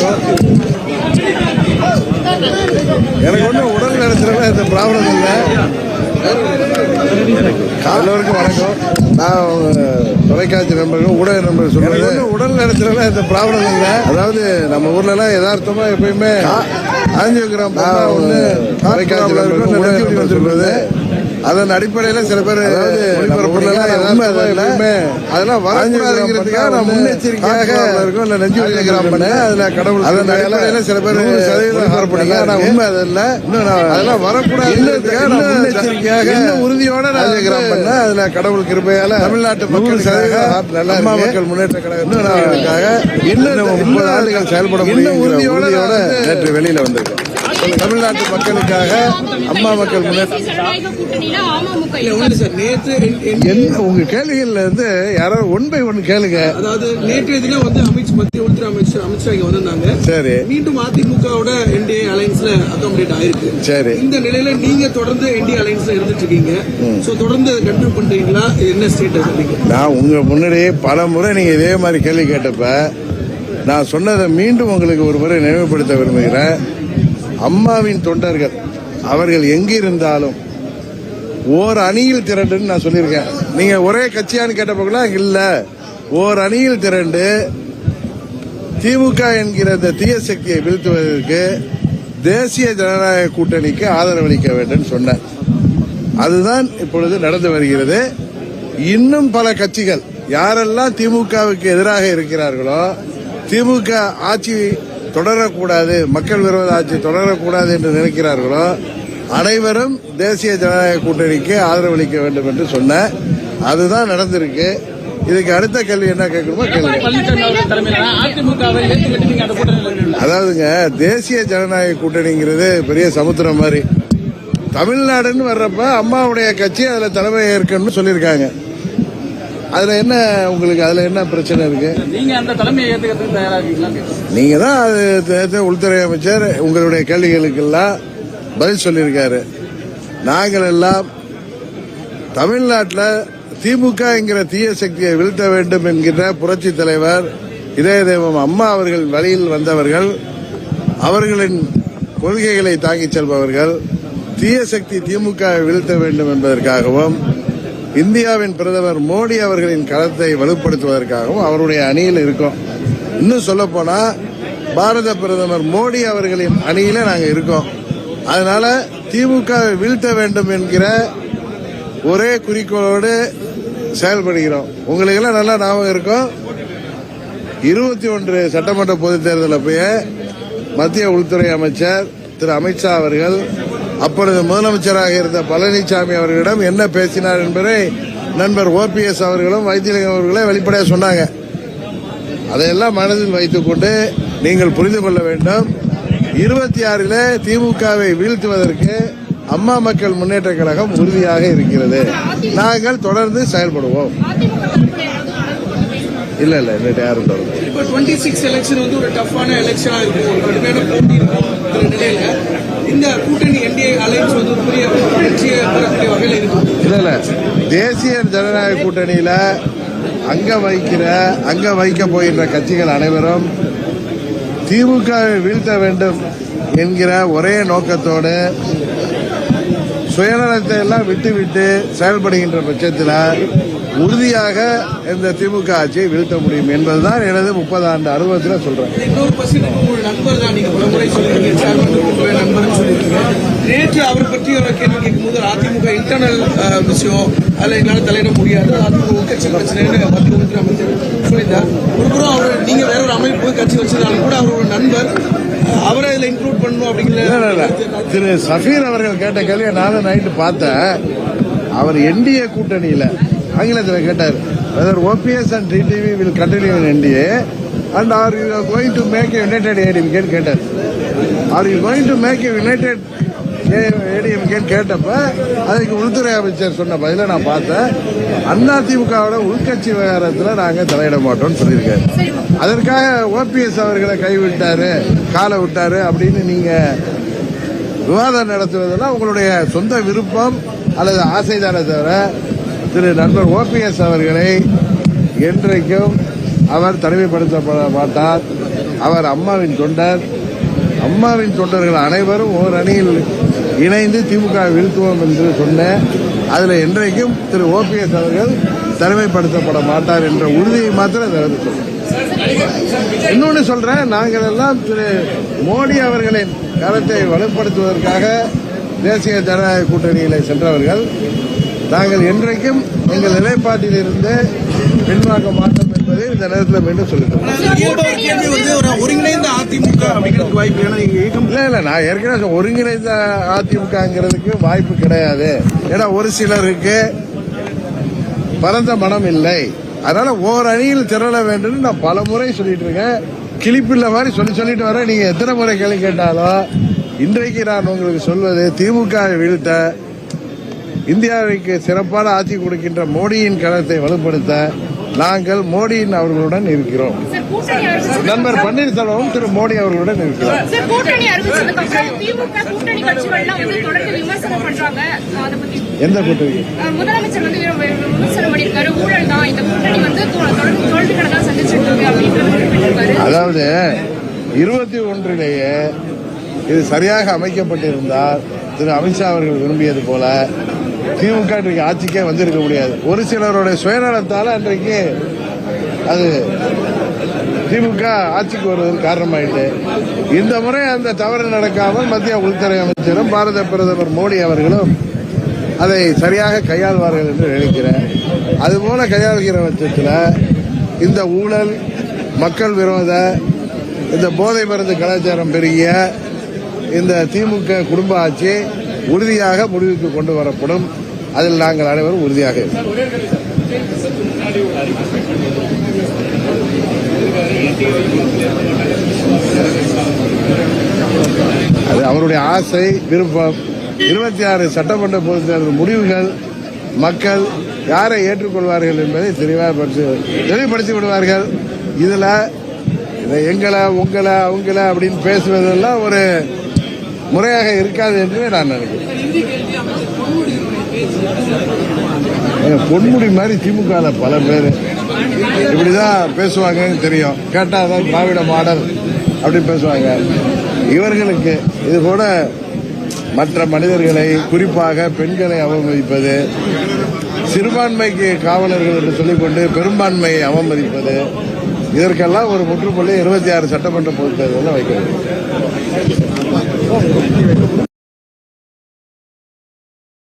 வணக்கம். எனக்கு ஒன்றும் உடல் நலத்துல இந்த ப்ராப்ளம் இல்லை. எல்லோருக்கும் வணக்கம். நான் தொலைக்காட்சி நண்பர்கள் ஊடக நண்பர்கள் சொல்றது உடல் நலத்துல இந்த ப்ராப்ளம் இல்லை. அதாவது நம்ம ஊர்ல எல்லாம் யதார்த்தமா எப்பயுமே ஆஞ்சியோகிராம் ஒன்று தொலைக்காட்சி நண்பர்கள் சொல்றது. அதன் அடிப்படையில சில பேர் அதெல்லாம் வரக்கூடாதுங்கிறதுக்காக நான் முன்னெச்சரிக்கையாக இருக்கும்? இல்ல நெஞ்சு பண்ண அதுல கடவுள் அதன் அடிப்படையில சில பேர் சதவீதம் ஹாரப்படல ஆனா உண்மை அதல்ல இன்னும் அதெல்லாம் வரக்கூடாதுங்கிறதுக்காக நான் முன்னெச்சரிக்கையாக உறுதியோட நான் பண்ண அதுல கடவுள் கிருபையால தமிழ்நாட்டு மக்கள் சதவீதம் நல்லா அம்மா மக்கள் முன்னேற்ற கழகம் இன்னும் இன்னும் முப்பது ஆண்டுகள் செயல்பட முடியும் உறுதியோட நேற்று வெளியில வந்திருக்கோம். தமிழ்நாட்டு மக்களுக்காக அம்மா மக்கள் நேற்று உங்க கேள்விகள்ல இருந்து யாரோ ஒன் பை ஒன் கேளுங்க. அதாவது நேற்றைய தினம் வந்து அமித் மத்திய உள்துறை அமைச்சர் அமித்ஷா இங்க வந்திருந்தாங்க. சரி. மீண்டும் அதிமுகவோட என்டிஏ அலைன்ஸ்ல அகாமடேட் ஆயிருக்கு. சரி. இந்த நிலையில நீங்க தொடர்ந்து என்டிஏ அலைன்ஸ்ல இருந்துட்டு இருக்கீங்க சோ தொடர்ந்து கண்டினியூ பண்றீங்களா? என்ன ஸ்டேட்டஸ் நான் உங்க முன்னாடியே பல முறை நீங்க இதே மாதிரி கேள்வி கேட்டப்ப நான் சொன்னதை மீண்டும் உங்களுக்கு ஒரு முறை நினைவுபடுத்த விரும்புகிறேன். அம்மாவின் தொண்டர்கள் அவர்கள் எங்கிருந்தாலும். ஓர் அணியில் திரண்டுன்னு நான் சொல்லியிருக்கேன். நீங்க ஒரே கட்சியான்னு கேட்டப்போலாம் இல்ல. ஓர் அணியில் திரண்டு திமுக என்கிற இந்த தீய சக்தியை வீழ்த்துவதற்கு தேசிய ஜனநாயக கூட்டணிக்கு ஆதரவளிக்க வேண்டும் சொன்னேன். அதுதான் இப்பொழுது நடந்து வருகிறது. இன்னும் பல கட்சிகள் யாரெல்லாம் திமுகவுக்கு எதிராக இருக்கிறார்களோ திமுக ஆட்சி தொடரக்கூடாது மக்கள் விரோத ஆட்சி தொடரக்கூடாது என்று நினைக்கிறார்களோ அனைவரும் தேசிய ஜனநாயக கூட்டணிக்கு ஆதரவளிக்க வேண்டும் என்று சொன்னேன் அதுதான் நடந்திருக்கு. இதுக்கு அடுத்த கேள்வி என்ன கேட்கணுமோ கேள்வி அதாவதுங்க தேசிய ஜனநாயக கூட்டணிங்கிறது பெரிய சமுத்திரம் மாதிரி. தமிழ்நாடுன்னு வர்றப்ப அம்மாவுடைய கட்சி அதுல தலைமை ஏற்கணும்னு சொல்லியிருக்காங்க. அதுல என்ன உங்களுக்கு அதுல என்ன பிரச்சனை இருக்கு? நீங்க அந்த தலைமையை ஏற்றுக்கிறதுக்கு தயாரா இருக்கீங்களா நீங்க தான் அது உள்துறை அமைச்சர். உங்களுடைய கேள்விகளுக்கெல்லாம் பதில் சொல்லியிருக்காரு. நாங்கள் எல்லாம் தமிழ்நாட்டில் திமுகங்கிற தீய சக்தியை வீழ்த்த வேண்டும் என்கின்ற புரட்சி தலைவர் இதய தெய்வம் அம்மா அவர்கள் வழியில் வந்தவர்கள் அவர்களின் கொள்கைகளை தாங்கிச் செல்பவர்கள் தீய சக்தி திமுகவை வீழ்த்த வேண்டும் என்பதற்காகவும் இந்தியாவின் பிரதமர் மோடி அவர்களின் களத்தை வலுப்படுத்துவதற்காகவும் அவருடைய அணியில் இருக்கோம். இன்னும் சொல்ல போனா பாரத பிரதமர் மோடி அவர்களின் அணியில நாங்க இருக்கோம். அதனால திமுகவை வீழ்த்த வேண்டும் என்கிற ஒரே குறிக்கோளோடு செயல்படுகிறோம். உங்களுக்கு எல்லாம் நல்லா ஞாபகம் இருக்கும். இருபத்தி ஒன்று சட்டமன்ற பொதுத் தேர்தல் அப்பயே மத்திய உள்துறை அமைச்சர் திரு அமித்ஷா அவர்கள் அப்பொழுது முதலமைச்சராக இருந்த பழனிசாமி அவர்களிடம் என்ன பேசினார் என்பதை நண்பர் ஓபிஎஸ் அவர்களும் வைத்தியலிங்கம் அவர்களே வெளிப்படையாக சொன்னாங்க. அதையெல்லாம் மனதில் வைத்துக்கொண்டு நீங்கள் புரிந்து கொள்ள வேண்டும். இருபத்தி ஆறில் திமுகவை வீழ்த்துவதற்கு அம்மா மக்கள் முன்னேற்ற கழகம் உறுதியாக இருக்கிறது. நாங்கள் தொடர்ந்து செயல்படுவோம் அதிமுக தரப்புல யாராவது தொடர்பு கொண்டு பேசுறாங்க இல்ல இல்ல இன்னைக்கு யாரும் தொடர்ந்து இப்ப டுவெண்ட்டி சிக்ஸ் எலெக்ஷன் வந்து ஒரு டஃப்பான எலெக்ஷனா இருக்கும் ஒரு கடுமையான போட்டி இருக்கும் இந்த நிலையில இந்த கூட்டணி என்டிஏ அலைன்ஸ் வந்து பெரிய வெற்றியை பெறக்கூடிய வகையில் இருக்கும் இல்ல இல்ல. தேசிய ஜனநாயக கூட்டணியில அங்க வைக்கிற அங்க வைக்க போகின்ற கட்சிகள் அனைவரும் திமுகவை வீழ்த்த வேண்டும் என்கிற ஒரே நோக்கத்தோடு சுயநலத்தை எல்லாம் விட்டுவிட்டு செயல்படுகின்ற பட்சத்தில் உறுதியாக இந்த திமுக ஆட்சியை வீழ்த்த முடியும் என்பதுதான் எனது முப்பது ஆண்டு அனுபவத்தில் சொல்றேன். நேற்று அவர் பற்றி ஒரு கேள்வி கேட்கும்போது அதிமுக இன்டர்னல் விஷயம் அதுல எங்களால தலையிட முடியாது. அதிமுக உட்கட்சி பிரச்சனைன்னு மத்திய உள்துறை அமைச்சர் சொல்லியிருந்தார். ஒரு புறம் அவர் நீங்க வேற ஒரு அமைப்பு கட்சி வச்சிருந்தாலும் கூட அவர் ஒரு நண்பர். அவரை இதுல இன்க்ளூட் பண்ணணும். அப்படிங்கிற திரு சஃபீர் அவர்கள் கேட்ட கேள்வியை நானும் நைட்டு பார்த்தேன். அவர் என்டிஏ கூட்டணியில ஆங்கிலத்தில் கேட்டார் whether OPS and TTV will continue in NDA and are you going to make united ஏடிஎம்கேன்னு கேட்டார். Are you going to make united ஏடிஎம்கேன்னு கேட்டப்ப அதுக்கு உள்துறை அமைச்சர் சொன்ன பதில நான் பார்த்தேன். அண்ணா திமுகவோட உள்கட்சி விவகாரத்தில் நாங்கள் தலையிட மாட்டோம்னு சொல்லியிருக்காரு. அதற்காக ஓபிஎஸ் அவர்களை கைவிட்டாரு காலை விட்டாரு அப்படின்னு நீங்க விவாதம் நடத்துவதெல்லாம் உங்களுடைய சொந்த விருப்பம் அல்லது ஆசைதானே தவிர திரு நண்பர் ஓபிஎஸ் அவர்களை என்றைக்கும் அவர் தனிமைப்படுத்தப்பட மாட்டார். அவர் அம்மாவின் தொண்டர். அம்மாவின் தொண்டர்கள் அனைவரும் ஓர் அணியில் இணைந்து திமுக வீழ்த்துவோம் என்று சொன்னேன். அதில் என்றைக்கும் திரு ஓபிஎஸ் அவர்கள் தலைமைப்படுத்தப்பட மாட்டார் என்ற உறுதியை மாத்திரம் இந்த இடத்துல சொல்றேன். சொல்றேன் நாங்கள் எல்லாம் திரு மோடி அவர்களின் கருத்தை வலுப்படுத்துவதற்காக தேசிய ஜனநாயக கூட்டணியில் சென்றவர்கள். நாங்கள் என்றைக்கும் எங்கள் நிலைப்பாட்டில் இருந்து பின்வாங்க மாட்டோம் என்பதை இந்த நேரத்தில் மீண்டும் சொல்லிட்டோம். ஒருங்கிணைந்த அதிமுக அப்படிங்கிறதுக்கு வாய்ப்பு இல்ல இல்ல நான் ஏற்கனவே ஒருங்கிணைந்த அதிமுகங்கிறதுக்கு வாய்ப்பு கிடையாது. ஏன்னா ஒரு சிலருக்கு பரந்த மனம் இல்லை. அதனால ஓர் அணியில் திரள வேண்டும் நான் பல முறை சொல்லிட்டு இருக்கேன். கிளிப்பில்ல மாதிரி சொல்லி சொல்லிட்டு வரேன். நீங்க எத்தனை முறை கேள்வி கேட்டாலும் இன்றைக்கு நான் உங்களுக்கு சொல்வது திமுக வீழ்த்த இந்தியாவிற்கு சிறப்பான ஆட்சி கொடுக்கின்ற மோடியின் கருத்தை வலுப்படுத்த நாங்கள் மோடியின் அவர்களுடன் இருக்கிறோம். நண்பர் பன்னீர்செல்வம் திரு மோடி அவர்களுடன் இருக்கிறோம் எந்த கூட்டணி? அஹ், முதலமைச்சர் வந்து வி- விமர்சனம் பண்ணியிருக்காரு. ஊழல் தான். இந்த கூட்டணி வந்து தொ- தொடர்ந்து தோல்விகளை தான் சந்திச்சிட்டு இருக்கு அப்படின்ற குறிப்பிட்டிருக்காரு அதாவது இருபத்தி ஒன்றிலேயே இது சரியாக அமைக்கப்பட்டிருந்தால் திரு அமித்ஷா அவர்கள் விரும்பியது போல திமுக இன்றைக்கு ஆட்சிக்கே வந்திருக்க முடியாது. ஒரு சிலருடைய சுயநலத்தால் அன்றைக்கு அது திமுக ஆட்சிக்கு வருவதற்கு காரணமாயிட்டு இந்த முறை அந்த தவறு நடக்காமல் மத்திய உள்துறை அமைச்சரும் பாரத பிரதமர் மோடி அவர்களும் அதை சரியாக கையாள்வார்கள் என்று நினைக்கிறேன். அதுபோல கையாளுகிற பட்சத்தில் இந்த ஊழல் மக்கள் விரோத இந்த போதை மருந்து கலாச்சாரம் பெருகிய இந்த திமுக குடும்ப ஆட்சி உறுதியாக முடிவுக்கு கொண்டு வரப்படும். அதில் நாங்கள் அனைவரும் உறுதியாக அது அவருடைய ஆசை விருப்பம். இருபத்தி ஆறு சட்டமன்ற பொதுத் தேர்தல் முடிவுகள் மக்கள் யாரை ஏற்றுக்கொள்வார்கள் என்பதை தெளிவாக தெளிவுபடுத்தி விடுவார்கள். இதுல இதை எங்களை உங்களை அவங்கள அப்படின்னு பேசுவதெல்லாம் ஒரு முறையாக இருக்காது என்று நான் நினைக்கிறேன். பொன்முடி மாதிரி திமுக பல பேர். இப்படிதான் பேசுவாங்கன்னு தெரியும். கேட்டா தான் திராவிட மாடல் அப்படி பேசுவாங்க. இவர்களுக்கு இது கூட மற்ற மனிதர்களை குறிப்பாக பெண்களை அவமதிப்பது சிறுபான்மைக்கு காவலர்கள் என்று சொல்லிக்கொண்டு பெரும்பான்மையை அவமதிப்பது இதற்கெல்லாம் ஒரு முற்றுப்புள்ளி இருபத்தி ஆறு சட்டமன்ற பொறுத்தவரை தேர்தலில் வைக்கிறது.